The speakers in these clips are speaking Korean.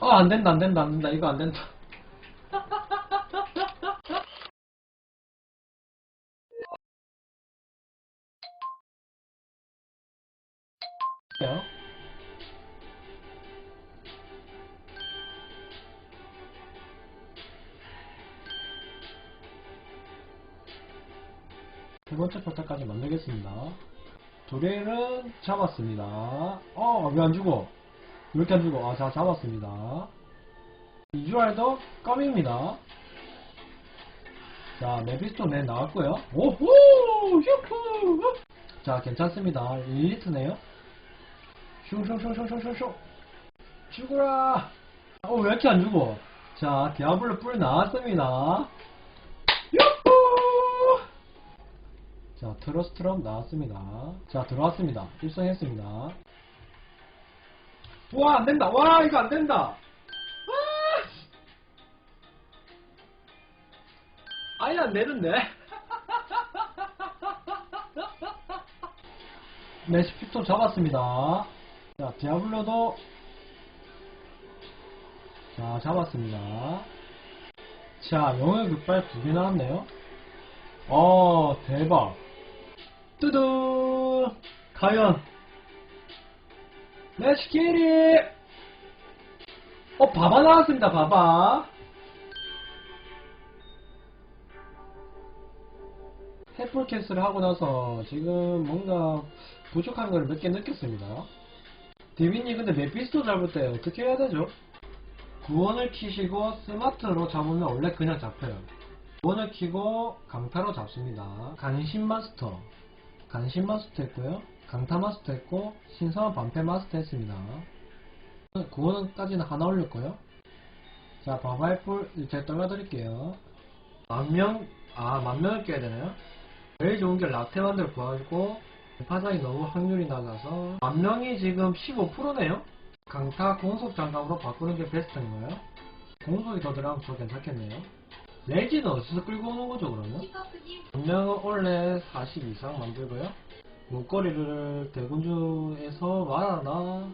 아, 안 된다, 안 된다, 안 된다. 이거 안 된다. 요두 번째 포탈까지 만들겠습니다. 두 개는 잡았습니다. 어, 왜 안 죽어? 왜 이렇게 안 죽어? 아, 자, 잡았습니다. 비주얼도 껌입니다. 자, 메비스톤 나왔고요. 오호! 휴후! 자, 괜찮습니다. 1리트네요. 슝슝슝슝슝슝슝 죽어라! 어, 왜 이렇게 안 죽어? 자, 디아블로 뿔 나왔습니다. 유후! 자, 트러스트럼 나왔습니다. 자, 들어왔습니다. 입성했습니다. 와, 안 된다! 와, 이거 안 된다! 와! 아예 안 되는데? 네, 10점 잡았습니다. 자, 디아블로도 자, 잡았습니다. 자, 영역 극발 두 개 나왔네요. 어, 대박. 뚜두! 과연, 레츠키리! 어, 바바 나왔습니다, 바바. 해플캐스를 하고 나서 지금 뭔가 부족한 걸 몇 개 느꼈습니다. 디빈이 근데 메피스토 잡을 때 어떻게 해야 되죠? 구원을 키시고 스마트로 잡으면 원래 그냥 잡혀요. 구원을 키고 강타로 잡습니다. 간신 마스터, 간신 마스터 했고요. 강타 마스터 했고 신성한 반패 마스터 했습니다. 구원까지는 하나 올렸고요. 자, 바바이풀 제가 떨어드릴게요. 만명, 아, 만명을 깨야 되나요? 제일 좋은 게 라테만들 구하고 파장이 너무 확률이 낮아서 만명이 지금 15%네요? 강타 공속 장갑으로 바꾸는 게 베스트인 거예요? 공속이 더 들어가면 더 괜찮겠네요? 레지는 어디서 끌고 오는 거죠 그러면? 분명은 원래 40 이상 만들고요. 목걸이를 대군주에서 말하나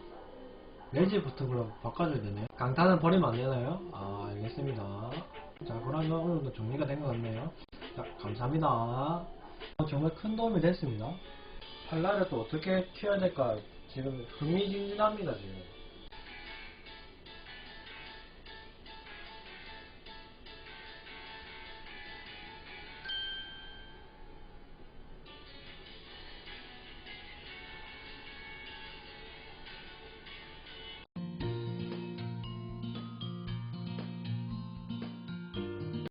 레지부터 그럼 바꿔줘야 되네요. 강타는 버리면 안 되나요? 아 알겠습니다. 자 그러면 오늘도 정리가 된 것 같네요. 자 감사합니다. 어, 정말 큰 도움이 됐습니다. 팔라를 또 어떻게 키워야 될까 지금 흥미진진합니다 지금.